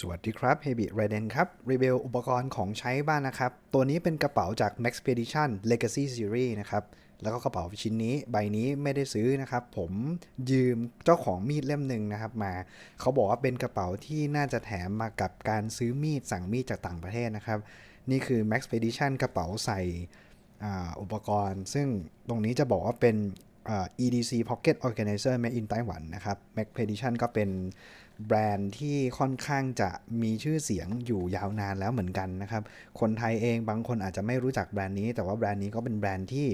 สวัสดีครับ h e b i r a d e n ครับรีวิวอุปกรณ์ของใช้บ้านนะครับ ตัวนี้เป็นกระเป๋าจาก Maxpedition Legacy Series นะครับ แล้วก็กระเป๋าชิ้นนี้ใบนี้ไม่ได้ซื้อนะครับ ผมยืมเจ้าของมีดเล่มหนึ่งนะครับมา เขาบอกว่าเป็นกระเป๋าที่น่าจะแถมมากับการซื้อมีดสั่งมีดจากต่างประเทศนะครับ นี่คือ Maxpedition กระเป๋าใส่อุปกรณ์ ซึ่งตรงนี้จะบอกว่าเป็น EDC Pocket Organizer Made in Taiwan นะครับ Maxpedition ก็เป็นแบรนด์ที่ค่อนข้างจะมีชื่อเสียงอยู่ยาวนานแล้วเหมือนกันนะครับ คนไทยเองบางคนอาจจะไม่รู้จักแบรนด์นี้ แต่ว่าแบรนด์นี้ก็เป็นแบรนด์ที่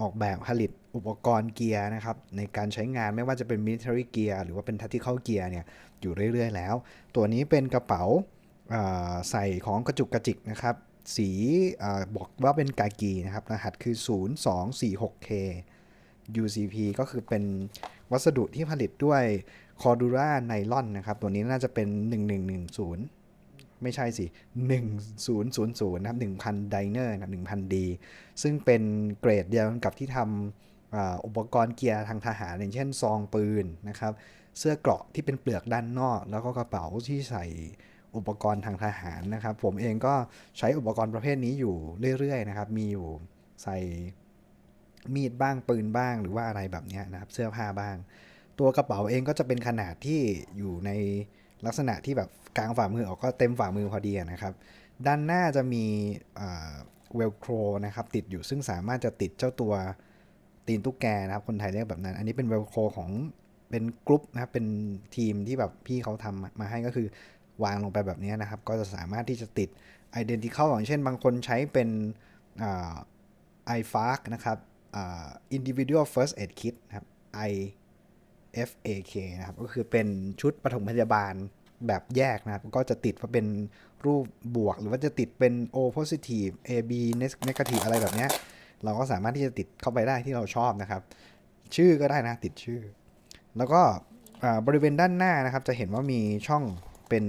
ออกแบบผลิตอุปกรณ์เกียร์นะครับ ในการใช้งานไม่ว่าจะเป็น military gear หรือว่าเป็น tactical gear เนี่ยอยู่เรื่อย ๆ แล้ว ตัวนี้เป็นกระเป๋าใส่ของกระจุกกระจิกนะครับ สีอบอกว่าเป็นกากีนะครับ รหัสคือ 0246K UCP ก็คือเป็นวัสดุที่ผลิตด้วยคอร์ดูราไนลอนนะครับ ตัวนี้น่าจะเป็น 1110 ไม่ใช่สิ 1000นะครับ1,000ไดเนอร์นะครับ1,000 D ซึ่งเป็นเกรดเดียวกันกับที่ทำอ,อุปกรณ์เกียร์ทางทหารอย่างเช่นซองปืนนะครับ เสื้อเกราะที่เป็นเปลือกด้านนอก แล้วก็กระเป๋าที่ใส่อุปกรณ์ทางทหารนะครับ ผมเองก็ใช้อุปกรณ์ประเภทนี้อยู่เรื่อยๆนะครับ มีอยู่ใส่ มีดบ้างปืนบ้างหรือว่าอะไรแบบนี้นะครับเสื้อผ้าบ้าง ตัวกระเป๋าเองก็จะเป็นขนาดที่อยู่ในลักษณะที่แบบกลางฝ่ามือออกก็เต็มฝ่ามือพอดีนะครับ ด้านหน้าจะมีเวลโครนะครับติดอยู่ซึ่งสามารถจะติดเจ้าตัวตีนตุ๊กแกนะครับคนไทยเรียกแบบนั้น อันนี้เป็นเวลโครของเป็นกรุ๊ปนะครับเป็นทีมที่แบบพี่เขาทำมาให้ก็คือวางลงไปแบบนี้นะครับ ก็จะสามารถที่จะติด Identical อย่างเช่นบางคนใช้เป็นไอฟาร์นะครับ individual first aid kit นะครับ I FAK นะครับ ก็คือเป็นชุดปฐมพยาบาลแบบแยกนะครับ ก็จะติดว่าเป็นรูปบวก หรือว่าจะติดเป็น O positive AB negative อะไรแบบเนี้ยเราก็สามารถที่จะติดเข้าไปได้ที่เราชอบนะครับ ชื่อก็ได้นะติดชื่อ แล้วก็บริเวณด้านหน้านะครับ จะเห็นว่ามีช่องเป็น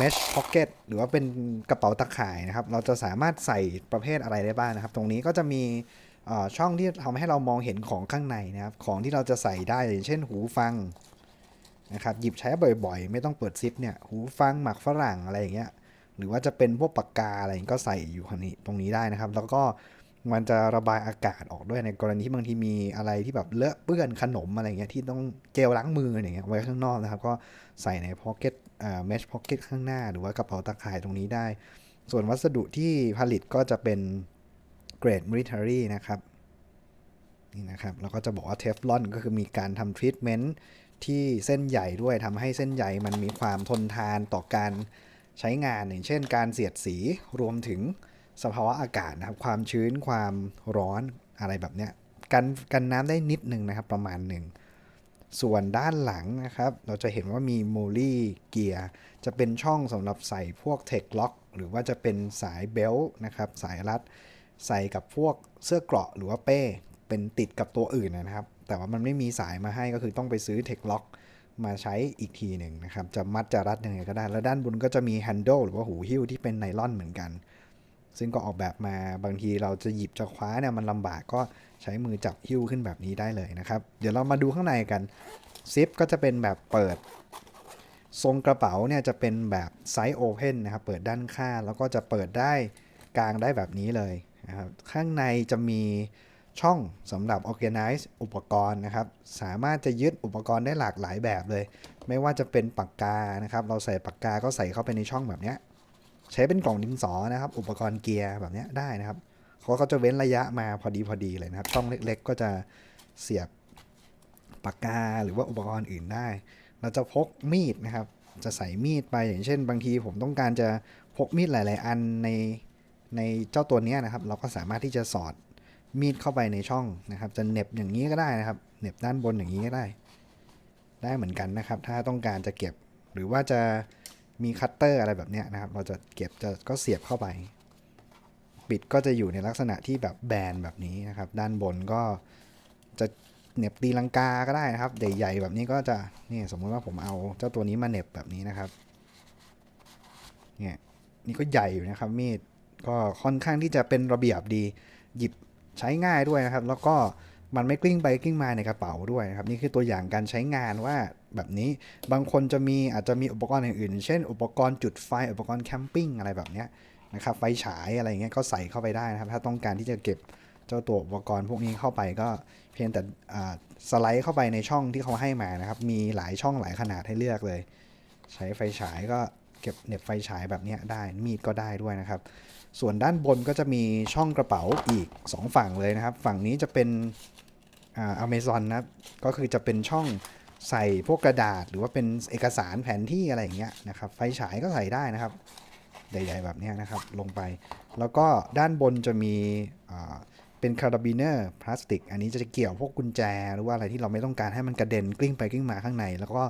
mesh pocket หรือว่าเป็นกระเป๋าตะข่ายนะครับ เราจะสามารถใส่ประเภทอะไรได้บ้างนะครับ ตรงนี้ก็จะมีช่องที่ทำให้เรามองเห็นของข้างในนะครับ ของที่เราจะใส่ได้อย่างเช่นหูฟังนะครับ หยิบใช้บ่อยๆ ไม่ต้องเปิดซิปเนี่ย หูฟังหมักฝรั่งอะไรอย่างเงี้ย หรือว่าจะเป็นพวกปากกาอะไรก็ใส่อยู่ตรงนี้ตรงนี้ได้นะครับ แล้วก็มันจะระบายอากาศออกด้วยในกรณีที่บางทีมีอะไรที่แบบเลอะเปื้อนขนมอะไรเงี้ยที่ต้องเจลล้างมืออย่างเงี้ยไว้ข้างนอกนะครับ ก็ใส่ในพ็อกเก็ต อ่า mesh pocket ข้างหน้า หรือว่ากระเป๋าตะข่ายตรงนี้ได้ ส่วนวัสดุที่ผลิตก็จะเป็นเกรด military นะครับนี่นะครับแล้วก็จะบอกว่าเทฟลอนก็คือมีการทำทรีทเมนต์ที่เส้นใหญ่ด้วยทำให้เส้นใหญ่มันมีความทนทานต่อการใช้งานอย่างเช่น การเสียดสีรวมถึงสภาวะอากาศนะครับ ความชื้นความร้อนอะไรแบบเนี้ยกันกันน้ำได้นิดหนึ่งนะครับประมาณหนึ่ง ส่วนด้านหลังนะครับ เราจะเห็นว่ามีโมลี่เกียร์จะเป็นช่องสำหรับใส่พวกเทคล็อกหรือว่าจะเป็นสายเบลต์นะครับ สายรัด ใส่กับพวกเสื้อเกราะหรือว่าเป้ เป็นติดกับตัวอื่นนะครับ แต่ว่ามันไม่มีสายมาให้ก็คือต้องไปซื้อเทคล็อกมาใช้อีกทีหนึ่งนะครับ จะมัดจะรัดยังไงก็ได้ แล้วด้านบนก็จะมีแฮนด์ลหรือว่าหูหิ้วที่เป็นไนลอนเหมือนกัน ซึ่งก็ออกแบบมาบางทีเราจะหยิบจะคว้าเนี่ยมันลำบากก็ ใช้มือจับหิ้วขึ้นแบบนี้ได้เลยนะครับ เดี๋ยวเรามาดูข้างในกันซิปก็จะเป็นแบบเปิด ทรงกระเป๋าเนี่ยจะเป็นแบบไซส์โอเพนนะครับเปิดด้านข้างแล้วก็จะเปิดได้กลางได้แบบนี้เลยนะครับข้างในจะมีช่องสำหรับ organize อุปกรณ์นะครับ สามารถจะยึดอุปกรณ์ได้หลากหลายแบบเลย ไม่ว่าจะเป็นปากกานะครับ เราใส่ปากกาก็ใส่เข้าไปในช่องแบบนี้ใช้เป็นกล่องดินสอนะครับ อุปกรณ์เกียร์แบบนี้ได้นะครับ เขาก็จะเว้นระยะมาพอดีพอดีเลยนะครับ ช่องเล็กๆ ก็จะเสียบปากกาหรือว่าอุปกรณ์อื่นได้ เราจะพกมีดนะครับ จะใส่มีดไปอย่างเช่น บางทีผมต้องการจะพกมีดหลาย ๆ อันในในเจ้าตัวนี้นะครับ เราก็สามารถที่จะสอดมีดเข้าไปในช่องนะครับ จะเน็บอย่างนี้ก็ได้นะครับเน็บด้านบนอย่างนี้ก็ได้ ได้เหมือนกันนะครับ ถ้าต้องการจะเก็บหรือว่าจะมีคัตเตอร์อะไรแบบนี้นะครับ เราจะเก็บจะก็เสียบเข้าไป ปิดก็จะอยู่ในลักษณะที่แบบแบนแบบนี้นะครับ ด้านบนก็จะเน็บตีลังกาก็ได้นะครับ ใหญ่ๆแบบนี้ก็จะนี่สมมติว่าผมเอาเจ้าตัวนี้มาเน็บแบบนี้นะครับเนี่ยนี่ก็ใหญ่อยู่นะครับมีดก็ค่อนข้างที่จะเป็นระเบียบดี หยิบใช้ง่ายด้วยนะครับ แล้วก็มันไม่กลิ้งไปกลิ้งมาในกระเป๋าด้วยนะครับ นี่คือตัวอย่างการใช้งานว่าแบบนี้บางคนจะมีอาจจะมีอุปกรณ์อื่นๆเช่น อุปกรณ์จุดไฟอุปกรณ์แคมปิ้งอะไรแบบเนี้ย นะครับ ไฟฉายอะไรเงี้ยก็ใส่เข้าไปได้นะครับ ถ้าต้องการที่จะเก็บเจ้าตัวอุปกรณ์พวกนี้เข้าไปก็เพียงแต่สไลด์เข้าไปในช่องที่เขาให้มานะครับ มีหลายช่องหลายขนาดให้เลือกเลย ใช้ไฟฉายก็เก็บเหน็บไฟฉายแบบนี้ได้ มีดก็ได้ด้วยนะครับ ส่วนด้านบนก็จะมีช่องกระเป๋าอีก 2 ฝั่งเลยนะครับ ฝั่งนี้จะเป็นอ่าอเมซอนนะครับ ก็คือจะเป็นช่องใส่พวกกระดาษ หรือว่าเป็นเอกสารแผนที่อะไรอย่างเงี้ยนะครับ ไฟฉายก็ใส่ได้นะครับ ใหญ่ๆแบบนี้นะครับ ลงไป แล้วก็ด้านบนจะมีเป็นคาราบิเนอร์พลาสติก อันนี้จะเกี่ยวพวกกุญแจ หรือว่าอะไรที่เราไม่ต้องการให้มันกระเด็นกลิ้งไปกลิ้งมาข้างใน แล้วก็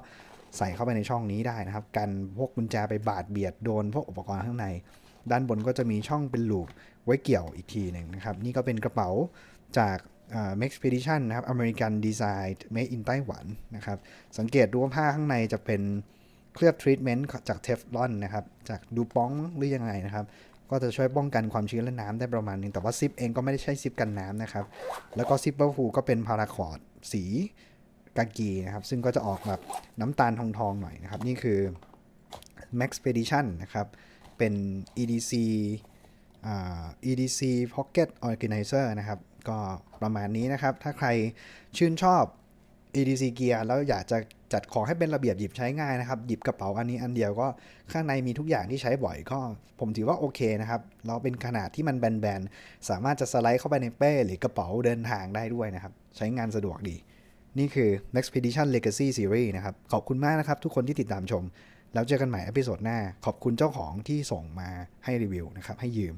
ใส่เข้าไปในช่องนี้ได้นะครับ กันพวกกุญแจไปบาดเบียดโดนพวกอุปกรณ์ข้างใน ด้านบนก็จะมีช่องเป็นลูปไว้เกี่ยวอีกทีหนึ่งนะครับ นี่ก็เป็นกระเป๋าจากอ่า Maxpedition นะครับ American Design Made in ไต้หวันนะครับ สังเกตดูว่าผ้าข้างในจะเป็น เคลือบทรีทเมนต์จากเทฟลอนนะครับ จากดูปองหรือยังไงนะครับ ก็จะช่วยป้องกันความชื้นและน้ำได้ประมาณนึง แต่ว่าซิปเองก็ไม่ได้ใช้ซิปกันน้ำนะครับ แล้วก็ซิปเปอร์ฟูก็เป็นพาราคอร์ดสีกากีนะครับ ซึ่งก็จะออกแบบน้ำตาลทองๆหน่อยนะครับ นี่คือ Maxpedition นะครับ เป็น EDC อ EDC Pocket Organizer นะครับ ก็ประมาณนี้นะครับ ถ้าใครชื่นชอบ EDC Gear แล้วอยากจะจัดของให้เป็นระเบียบหยิบใช้ง่ายนะครับ หยิบกระเป๋าอันนี้อันเดียวก็ข้างในมีทุกอย่างที่ใช้บ่อยก็ ผมถือว่าโอเคนะครับ เราเป็นขนาดที่มันแบนๆ สามารถจะสไลด์เข้าไปในเป้หรือกระเป๋าเดินทางได้ด้วยนะครับ ใช้งานสะดวกดี นี่คือ Maxpedition Legacy Series นะครับ ขอบคุณมากนะครับ ทุกคนที่ติดตามชม แล้วเจอกันใหม่เอพิโซดหน้า ขอบคุณเจ้าของที่ส่งมาให้รีวิวนะครับให้ยืม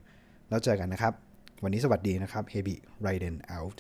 แล้วเจอกันนะครับ วันนี้สวัสดีนะครับ Heavy Raiden out